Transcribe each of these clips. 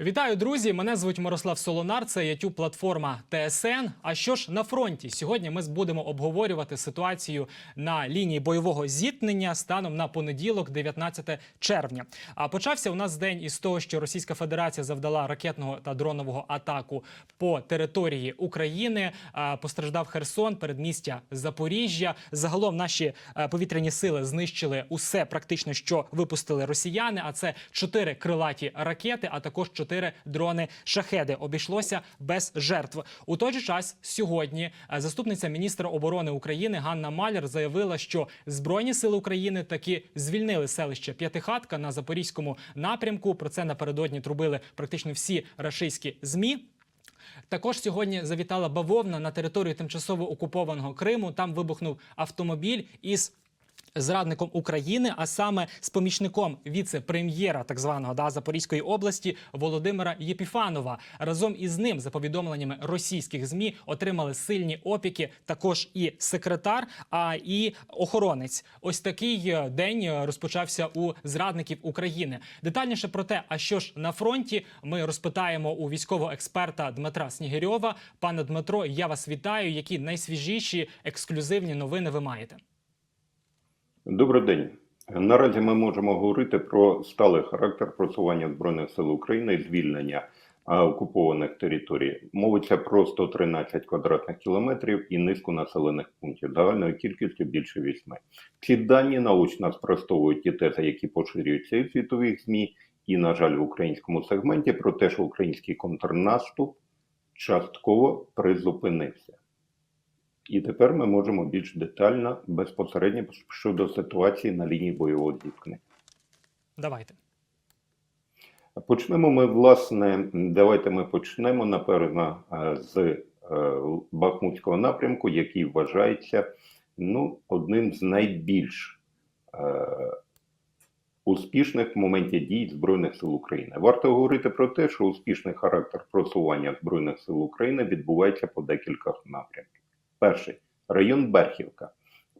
Вітаю, друзі! Мене звуть Мирослав Солонар. Це youtube платформа ТСН. А що ж на фронті? Сьогодні ми будемо обговорювати ситуацію на лінії бойового зіткнення станом на понеділок, 19 червня. А почався у нас день із того, що Російська Федерація завдала ракетного та дронового атаку по території України. Постраждав Херсон, передмістя Запоріжжя. Загалом наші е, повітряні сили знищили усе практично, що випустили росіяни. А це чотири крилаті ракети, а також чотири дрони шахеди. Обійшлося без жертв. У той же час сьогодні е, заступниця міністра оборони України Ганна Маляр заявила, що збройні сили України таки звільнили селище П'ятихатка на запорізькому напрямку. Про це напередодні трубили практично всі рашистські змі. Також сьогодні завітала бавовна на територію тимчасово окупованого Криму. Там вибухнув автомобіль із. Зрадником України, а саме з помічником віце-прем'єра так званого да, Запорізької області Володимира Єпіфанова. Разом із ним, за повідомленнями російських змі, отримали сильні опіки також і секретар, а і охоронець. Ось такий е, день е, розпочався у зрадників України. Детальніше про те, а що ж на фронті, ми розпитаємо у військового експерта Дмитра Снігирьова. Пане Дмитро, я вас вітаю. Які найсвіжіші ексклюзивні новини ви маєте? Добрий день. Наразі ми можемо говорити про сталий характер просування Збройних сил України і звільнення окупованих територій. Мовиться про 113 квадратних кілометрів і низку населених пунктів, загальною кількістю більше вісьми. Ці дані наочно спростовують ті тези, які поширюються і в світових ЗМІ, і, на жаль, в українському сегменті про те, що український контрнаступ частково призупинився. І тепер ми можемо більш детально, безпосередньо щодо ситуації на лінії бойового зіткнення. Давайте. Почнемо ми, власне, давайте ми почнемо, напевно, е, з е, Бахмутського напрямку, який вважається ну, одним з найбільш е, успішних в моменті дій Збройних сил України. Варто говорити про те, що успішний характер просування Збройних сил України відбувається по декілька напрямків. Перший район Берхівка.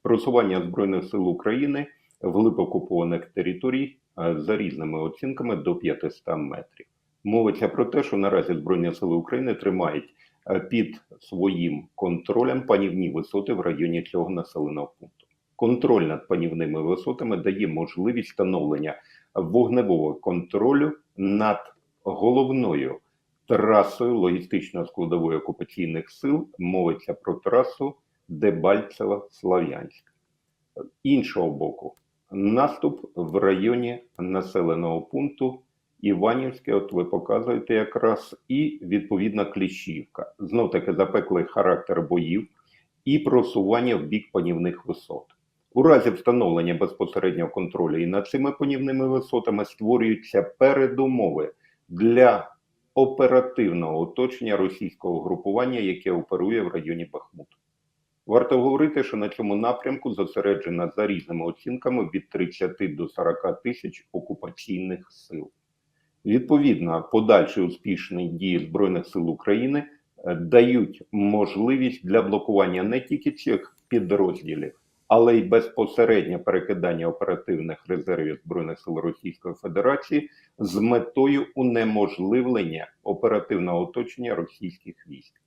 Просування Збройних сил України вглиб окупованих територій е, за різними оцінками до 500 метрів. Мовиться про те, що наразі Збройні сили України тримають е, під своїм контролем панівні висоти в районі цього населеного пункту. Контроль над панівними висотами дає можливість встановлення вогневого контролю над головною трасою логістично-складової окупаційних сил мовиться про трасу Дебальцево-Слав'янськ. Іншого боку, наступ в районі населеного пункту Іванівське, от ви показуєте якраз, і відповідна Кліщівка. Знов таки запеклий характер боїв і просування в бік панівних висот. У разі встановлення безпосереднього контролю і над цими панівними висотами створюються передумови для оперативного оточення російського групування, яке оперує в районі Бахмуту. Варто говорити, що на цьому напрямку зосереджено за різними оцінками від 30 до 40 тисяч окупаційних сил. Відповідно, подальші успішні дії Збройних сил України е, дають можливість для блокування не тільки цих підрозділів, але й безпосереднє перекидання оперативних резервів Збройних сил Російської Федерації з метою унеможливлення оперативного оточення російських військ.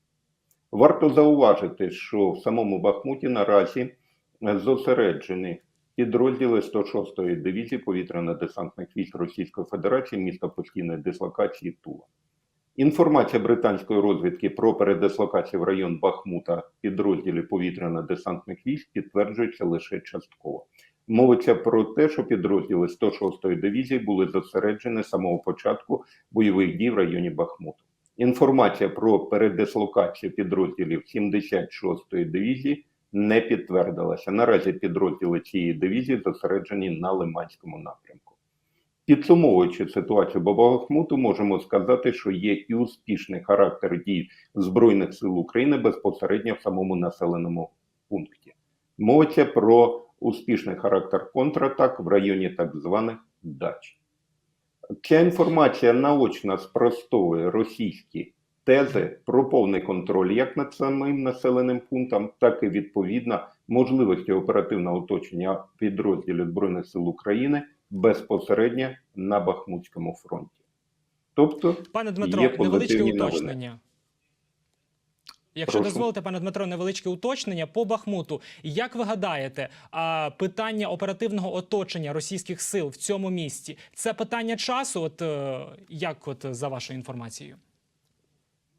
Варто зауважити, що в самому Бахмуті наразі зосереджені підрозділи 106-ї дивізії повітряно-десантних військ Російської Федерації міста постійної дислокації Тула. Інформація британської розвідки про передислокацію в район Бахмута підрозділів повітряно-десантних військ підтверджується лише частково. Мовиться про те, що підрозділи 106-ї дивізії були зосереджені з самого початку бойових дій в районі Бахмуту. Інформація про передислокацію підрозділів 76-ї дивізії не підтвердилася. Наразі підрозділи цієї дивізії зосереджені на Лиманському напрямку. Підсумовуючи ситуацію по Бахмуту, можемо сказати, що є і успішний характер дій Збройних сил України безпосередньо в самому населеному пункті. Мовиться про успішний характер контратак в районі так званих дач. Ця інформація наочно спростовує російські тези про повний контроль як над самим населеним пунктом, так і відповідно можливості оперативного оточення підрозділів Збройних сил України безпосередньо на Бахмутському фронті. Тобто, Пане Дмитро, Є невеличке новини. уточнення. Якщо Прошу. дозволите, пане Дмитро, невеличке уточнення по Бахмуту. Як ви гадаєте, питання оперативного оточення російських сил в цьому місті це питання часу? От е, як, от за вашою інформацією?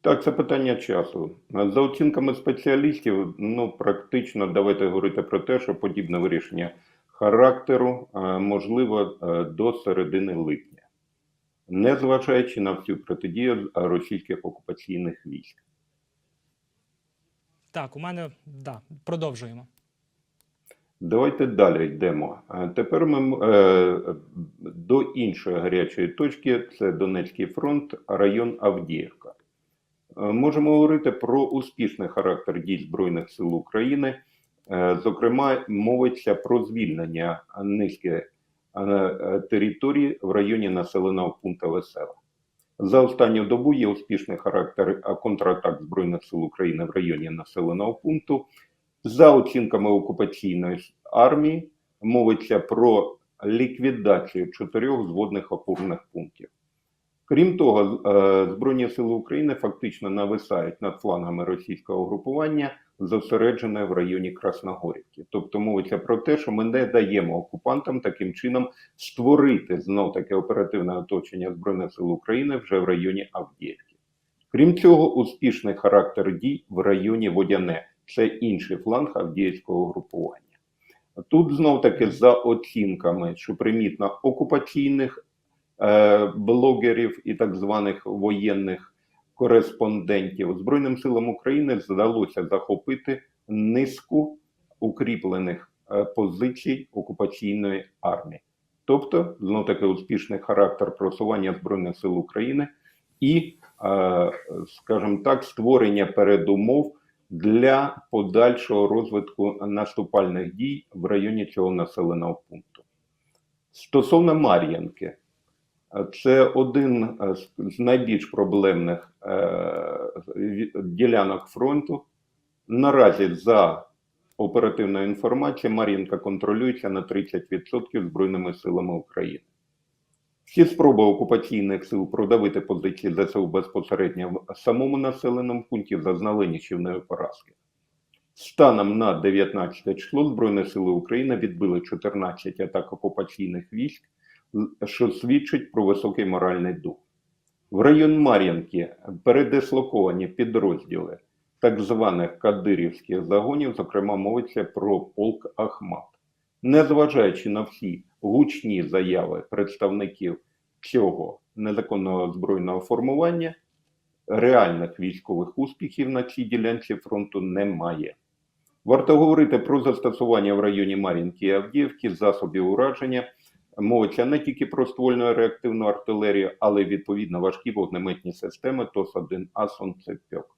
Так, це питання часу. За оцінками спеціалістів, ну практично давайте говорити про те, що подібне вирішення характеру е, можливо е, до середини липня, незважаючи на всю протидію російських окупаційних військ. Так, у мене да, продовжуємо. Давайте далі йдемо. Тепер ми е, до іншої гарячої точки це Донецький фронт, район Авдіївка. Е, Можемо говорити про успішний характер дій Збройних сил України. Е, Зокрема, мовиться про звільнення низки е, територій в районі населеного пункту Весела. За останню добу є успішний характер е, контратак Збройних сил України в районі населеного пункту. За оцінками окупаційної армії, мовиться про ліквідацію чотирьох зводних опорних пунктів. Крім того, е, Збройні сили України фактично нависають над флангами російського групування, зосереджене в районі Красногорівки. Тобто мовиться про те, що ми не даємо окупантам таким чином створити знов таке оперативне оточення Збройних сил України вже в районі Авдіївки. Крім цього, успішний характер дій в районі Водяне це інший фланг Авдіївського групування. Тут знов таки за оцінками, що примітно окупаційних е, блогерів і так званих воєнних кореспондентів Збройним силам України вдалося захопити низку укріплених е, позицій окупаційної армії. Тобто, знов таки успішний характер просування Збройних сил України і, е, скажімо так, створення передумов для подальшого розвитку наступальних дій в районі цього населеного пункту. Стосовно Мар'янки, це один е, з- найбільш проблемних е, ділянок фронту. Наразі за оперативною інформацією, Мар'їнка контролюється на 30% Збройними силами України. Всі спроби окупаційних сил продавити позиції ЗСУ безпосередньо в самому населеному пункті зазнали нічівної поразки. Станом на 19 число Збройні сили України відбили 14 атак окупаційних військ, що свідчить про високий моральний дух. В район Мар'їнки передислоковані підрозділи так званих кадирівських загонів, зокрема мовиться про полк Ахмат. Незважаючи на всі гучні заяви представників цього незаконного збройного формування, реальних військових успіхів на цій ділянці фронту немає. Варто говорити про застосування в районі Мар'їнки і Авдіївки засобів ураження. Мовиться не тільки про ствольну реактивну артилерію, але й відповідно важкі вогнеметні системи ТОС-1А «Сонцепьок».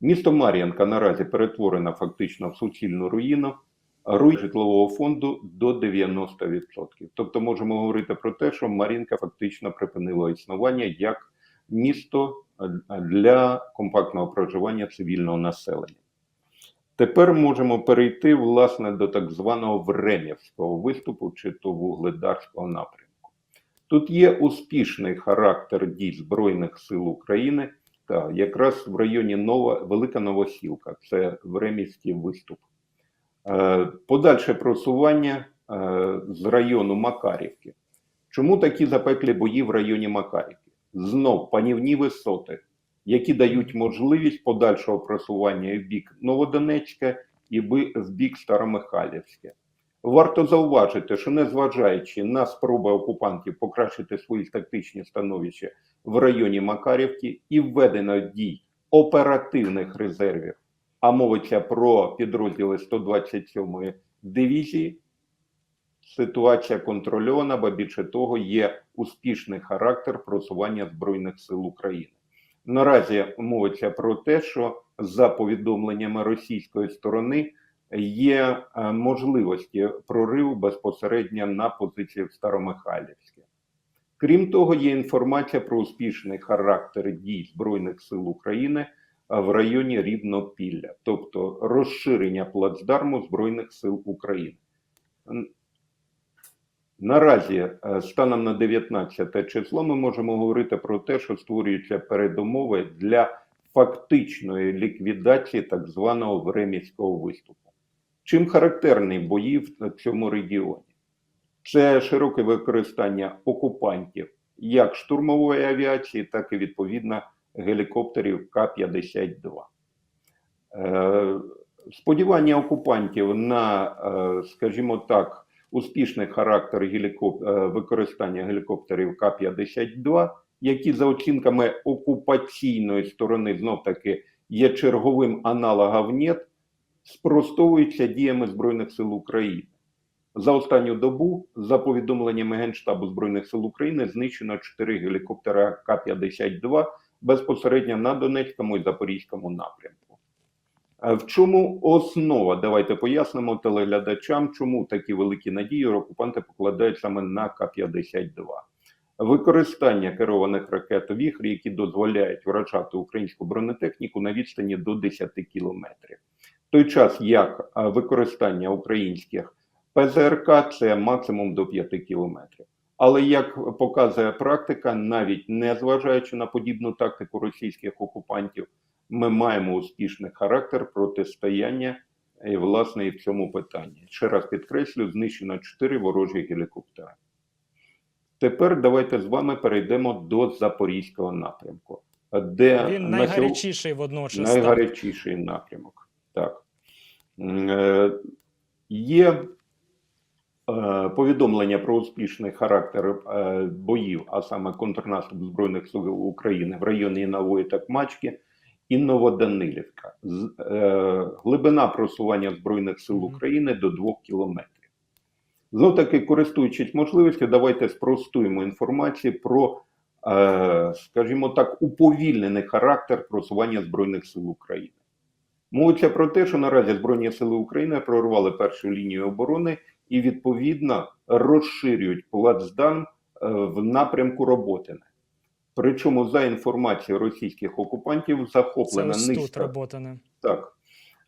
Місто Мар'їнка наразі перетворено фактично в суцільну руїну, руй житлового фонду до 90%. Тобто можемо говорити про те, що Мар'їнка фактично припинила існування як місто для компактного проживання цивільного населення. Тепер можемо перейти власне до так званого Времівського виступу чи то вугледарського напрямку. Тут є успішний характер дій Збройних сил України та якраз в районі Нова Велика Новосілка, це Времівський виступ. Е, Подальше просування е, з району Макарівки. Чому такі запеклі бої в районі Макарівки? Знов панівні висоти, які дають можливість подальшого просування в бік Новодонецька і в бік Старомихайлівське. Варто зауважити, що незважаючи на спроби окупантів покращити свої тактичні становища в районі Макарівки і введено дій оперативних резервів, а мовиться про підрозділи 127-ї дивізії, ситуація контрольована, бо більше того, є успішний характер просування Збройних сил України. Наразі мовиться про те, що за повідомленнями російської сторони є е, можливості прориву безпосередньо на позиції в Старомихайлівське. Крім того, є інформація про успішний характер дій Збройних сил України в районі Рівнопілля, тобто розширення плацдарму Збройних сил України. Наразі, е, станом на 19 число, ми можемо говорити про те, що створюються передумови для фактичної ліквідації так званого времівського виступу. Чим характерні бої в цьому регіоні? Це широке використання окупантів як штурмової авіації, так і відповідно гелікоптерів К-52. Е, Сподівання окупантів на, е, скажімо так, успішний характер гелікоп... е, використання гелікоптерів К-52, які за оцінками окупаційної сторони знов таки є черговим аналогом НЕТ, спростовуються діями Збройних сил України. За останню добу, за повідомленнями Генштабу Збройних сил України, знищено 4 гелікоптера К-52 безпосередньо на Донецькому і Запорізькому напрямку. В чому основа? Давайте пояснимо телеглядачам, чому такі великі надії окупанти покладають саме на К-52. Використання керованих ракет «Віхрі», які дозволяють вражати українську бронетехніку на відстані до 10 кілометрів. В той час як використання українських ПЗРК це максимум до 5 кілометрів. Але як показує практика, навіть не зважаючи на подібну тактику російських окупантів, ми маємо успішний характер протистояння і, власне, і в цьому питанні. Ще раз підкреслю, знищено 4 ворожі гелікоптери. Тепер давайте з вами перейдемо до Запорізького напрямку, де Він на найгарячіший водночас. так. найгарячіший напрямок. Так. Е, Є е, повідомлення про успішний характер е, боїв, а саме контрнаступ Збройних сил України в районі Нової Такмачки і Новоданилівка. Е, Глибина просування Збройних сил України до 2 кілометрів. Знов таки, користуючись можливістю, давайте спростуємо інформацію про, е, скажімо так, уповільнений характер просування Збройних сил України. Мовиться про те, що наразі Збройні сили України прорвали першу лінію оборони і відповідно розширюють плацдарм е, в напрямку Роботине. Причому, за інформацією російських окупантів, Це захоплена тут низка роботане. так.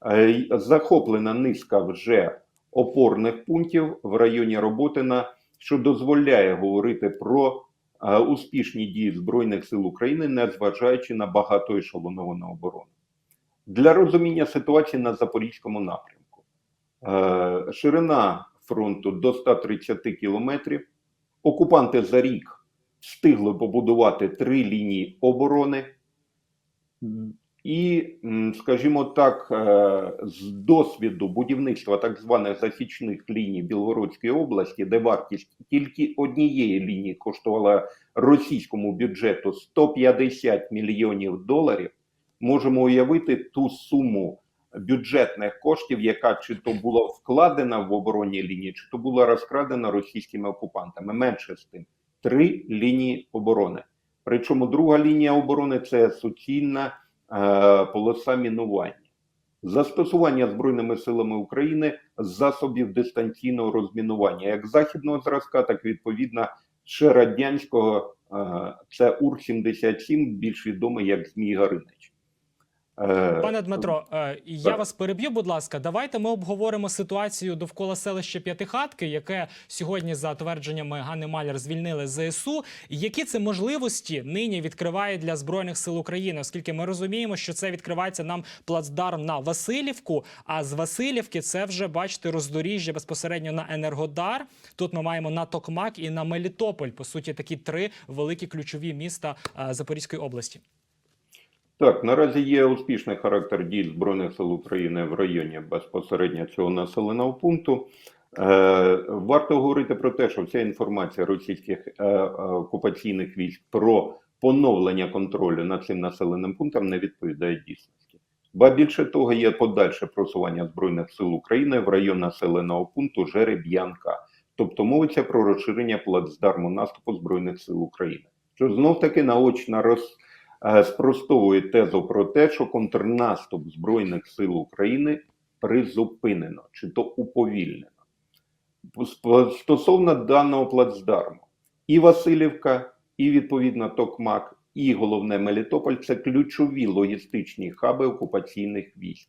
Е, Захоплена низка вже опорних пунктів в районі Роботина, що дозволяє говорити про е, успішні дії Збройних сил України, незважаючи на багатоешелоновану оборону. Для розуміння ситуації на Запорізькому напрямку. Е, Ширина фронту до 130 кілометрів. Окупанти за рік встигли побудувати три лінії оборони. І, скажімо так, е, з досвіду будівництва так званих засічних ліній Білгородської області, де вартість тільки однієї лінії коштувала російському бюджету 150 мільйонів доларів, можемо уявити ту суму бюджетних коштів, яка чи то була вкладена в оборонні лінії, чи то була розкрадена російськими окупантами. Менше з тим, три лінії оборони. Причому друга лінія оборони це суцільна е, полоса мінування. Застосування Збройними силами України засобів дистанційного розмінування, як західного зразка, так і відповідно ще радянського, е, це УР-77, більш відомий як Змій Гаринич. Е, Пане Дмитро, е, я так. вас переб'ю, будь ласка. Давайте ми обговоримо ситуацію довкола селища П'ятихатки, яке сьогодні, за твердженнями Ганни Маляр, звільнили ЗСУ. Які це можливості нині відкриває для збройних сил України, оскільки ми розуміємо, що це відкривається нам плацдарм на Васильівку. А з Васильівки це вже бачите роздоріжжя безпосередньо на Енергодар. Тут ми маємо на Токмак і на Мелітополь. По суті, такі три великі ключові міста е, Запорізької області. Так, наразі є успішний характер дій Збройних сил України в районі безпосередньо цього населеного пункту. Е, варто говорити про те, що вся інформація російських е, е, окупаційних військ про поновлення контролю над цим населеним пунктом не відповідає дійсності. Ба більше того, є подальше просування Збройних сил України в район населеного пункту Жереб'янка, тобто мовиться про розширення плацдарму наступу Збройних сил України, що знов таки наочно роз спростовує тезу про те, що контрнаступ Збройних сил України призупинено чи то уповільнено. Стосовно даного плацдарму, і Васильівка, і відповідно Токмак, і головне Мелітополь це ключові логістичні хаби окупаційних військ.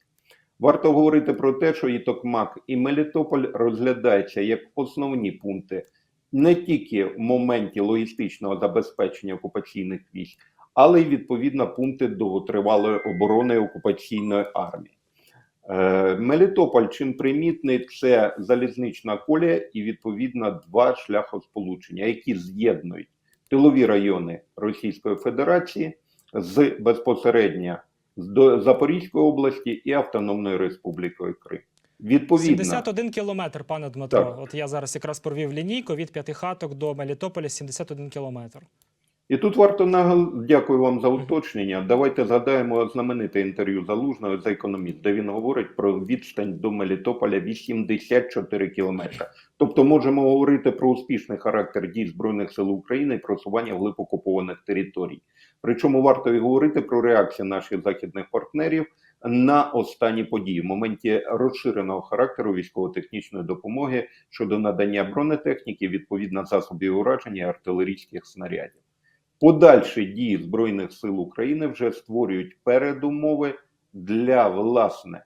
Варто говорити про те, що і Токмак, і Мелітополь розглядаються як основні пункти не тільки в моменті логістичного забезпечення окупаційних військ, але й відповідно пункти довготривалої оборони окупаційної армії. Е, Мелітополь чим примітний це залізнична колія і відповідно два шляхосполучення, які з'єднують тилові райони Російської Федерації з безпосередньо з до Запорізької області і Автономною Республікою Крим. Відповідно, 71 кілометр, пане Дмитро. Так. От я зараз якраз провів лінійку від п'ятихаток до Мелітополя 71 кілометр. І тут варто нагал... дякую вам за уточнення. Давайте згадаємо знамените інтерв'ю Залужного за економіст, де він говорить про відстань до Мелітополя 84 кілометри. Тобто можемо говорити про успішний характер дій збройних сил України і просування вглиб окупованих територій. Причому варто і говорити про реакцію наших західних партнерів на останні події в моменті розширеного характеру військово-технічної допомоги щодо надання бронетехніки, відповідно засобів ураження і артилерійських снарядів. Подальші дії Збройних сил України вже створюють передумови для власне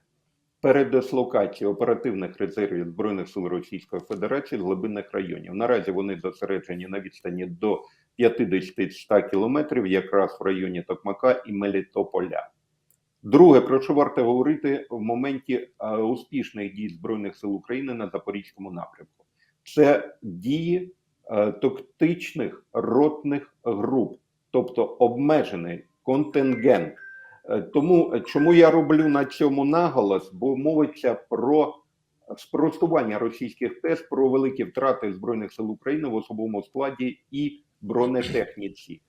передислокації оперативних резервів Збройних сил Російської Федерації з глибинних районів. Наразі вони зосереджені на відстані до 50-100 кілометрів, якраз в районі Токмака і Мелітополя. Друге, про що варто говорити в моменті е, успішних дій Збройних сил України на Запорізькому напрямку, це дії тактичних ротних груп, тобто обмежений контингент. Е, Тому е, чому я роблю на цьому наголос? Бо мовиться про спростування російських тез про великі втрати збройних сил України в особовому складі і бронетехніці.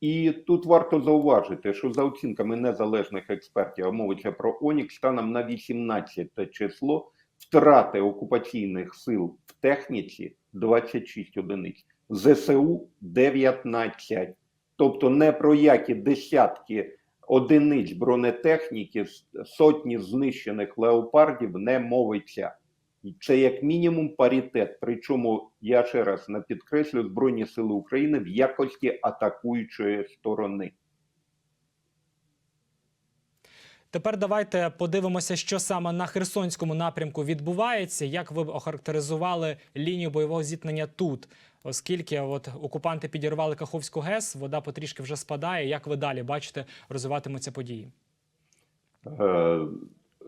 І тут варто зауважити, що за оцінками незалежних експертів, а мовиться про Онік, станом на 18 число втрати окупаційних сил в техніці 26 одиниць, ЗСУ 19. Тобто не про які десятки одиниць бронетехніки, сотні знищених леопардів не мовиться. Це як мінімум паритет. Причому я ще раз не підкреслю Збройні Сили України в якості атакуючої сторони. Тепер давайте подивимося, що саме на Херсонському напрямку відбувається. Як ви охарактеризували лінію бойового зіткнення тут? Оскільки от окупанти підірвали Каховську ГЕС, вода потрішки вже спадає. Як ви далі бачите, розвиватимуться події? Е,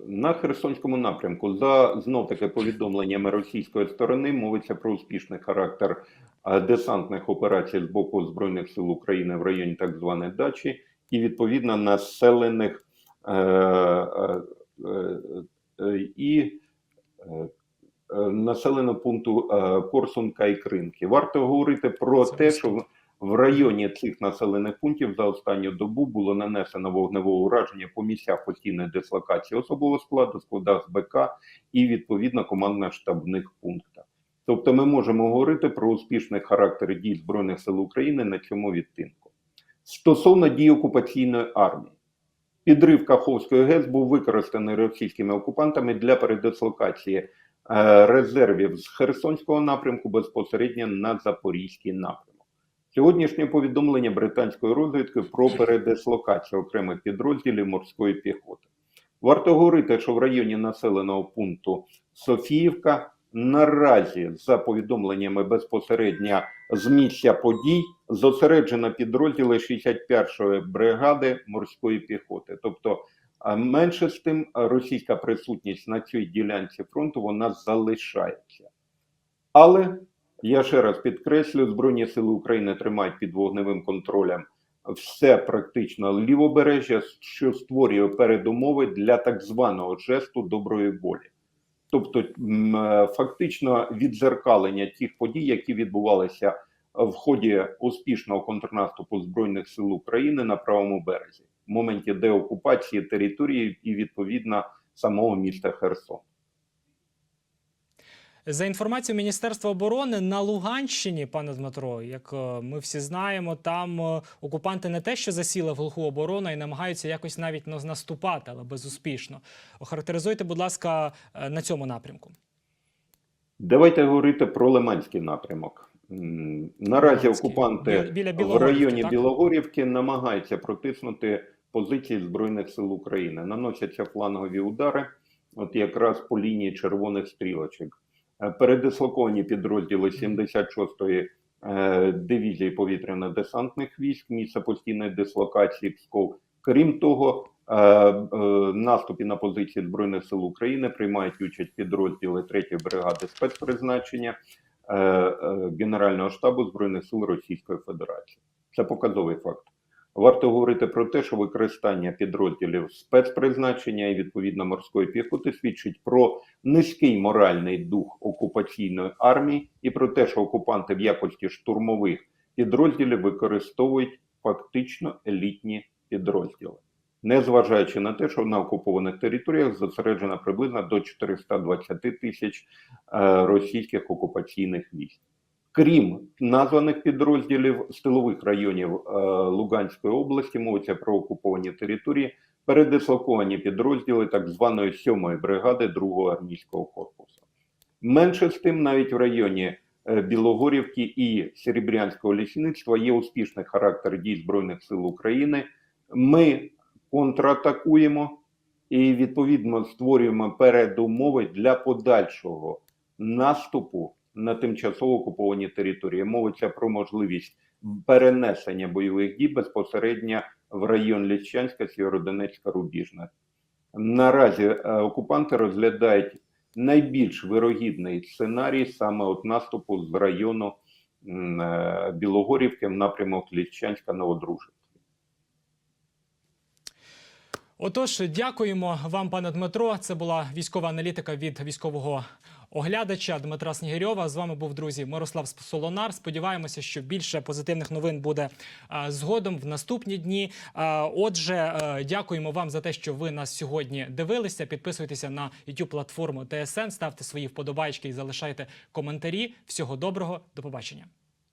На Херсонському напрямку, за знов таки повідомленнями російської сторони, мовиться про успішний характер е, десантних операцій з боку Збройних сил України в районі так званої дачі, і відповідно населених і е, е, населеного пункту е, Корсунка і Кринки. Варто говорити про Це те, що в- в районі цих населених пунктів за останню добу було нанесено вогневе ураження по місцях постійної дислокації особового складу, складах БК і відповідно командно-штабних пунктах. Тобто, ми можемо говорити про успішний характер дій збройних сил України на цьому відтинку. Стосовно дій окупаційної армії, підрив Каховської ГЕС був використаний російськими окупантами для передислокації е, резервів з Херсонського напрямку безпосередньо на Запорізький напрямок. Сьогоднішнє повідомлення британської розвідки про передислокацію окремих підрозділів морської піхоти. Варто говорити, що в районі населеного пункту Софіївка наразі, за повідомленнями безпосередньо з місця подій, зосереджено підрозділи 61-ї бригади морської піхоти. Тобто, менше з тим, російська присутність на цій ділянці фронту вона залишається. Але я ще раз підкреслю, Збройні Сили України тримають під вогневим контролем все практично лівобережжя, що створює передумови для так званого жесту доброї волі. Тобто, е, фактично відзеркалення тих подій, які відбувалися в ході успішного контрнаступу Збройних сил України на правому березі, в моменті деокупації території і відповідно самого міста Херсон. За інформацією Міністерства оборони на Луганщині, пане Дмитро, як е, ми всі знаємо, там е, окупанти не те, що засіли в глуху оборону і намагаються якось навіть наступати, але безуспішно. Охарактеризуйте, будь ласка, е, на цьому напрямку. Давайте говорити про Лиманський напрямок. Наразі Лиманський. окупанти Біля- біля в районі так? Білогорівки намагаються протиснути позиції Збройних сил України. Наносяться флангові удари, от якраз по лінії червоних стрілочок. Е, Передислоковані підрозділи 76-ї е, дивізії повітряно-десантних військ, місце постійної дислокації Псков. Крім того, е, наступі на позиції Збройних сил України приймають участь підрозділи 3-ї бригади спецпризначення Генерального штабу Збройних сил Російської Федерації. Це показовий факт. Варто говорити про те, що використання підрозділів спецпризначення і відповідно морської піхоти свідчить про низький моральний дух окупаційної армії і про те, що окупанти в якості штурмових підрозділів використовують фактично елітні підрозділи, незважаючи на те, що на окупованих територіях зосереджено приблизно до 420 тисяч е, російських окупаційних військ. Крім названих підрозділів з районів е, Луганської області, мовиться про окуповані території, передислоковані підрозділи так званої 7-ї бригади 2-го армійського корпусу. Менше з тим, навіть в районі е, Білогорівки і Серебрянського лісництва є успішний характер дій Збройних сил України. Ми контратакуємо і відповідно створюємо передумови для подальшого наступу на тимчасово окуповані території. Мовиться про можливість перенесення бойових дій безпосередньо в район Ліщанська, Сєвєродонецька, Рубіжна. Наразі е, окупанти розглядають найбільш вирогідний сценарій саме от наступу з району е, Білогорівки в напрямок Ліщанська Отож, дякуємо вам, пане Дмитро. Це була військова аналітика від військового оглядача Дмитра Снігирьова. З вами був друзі Мирослав Солонар. Сподіваємося, що більше позитивних новин буде згодом в наступні дні. Отже, е, дякуємо вам за те, що ви нас сьогодні дивилися. Підписуйтеся на youtube платформу ТСН, ставте свої вподобайки і залишайте коментарі. Всього доброго, до побачення.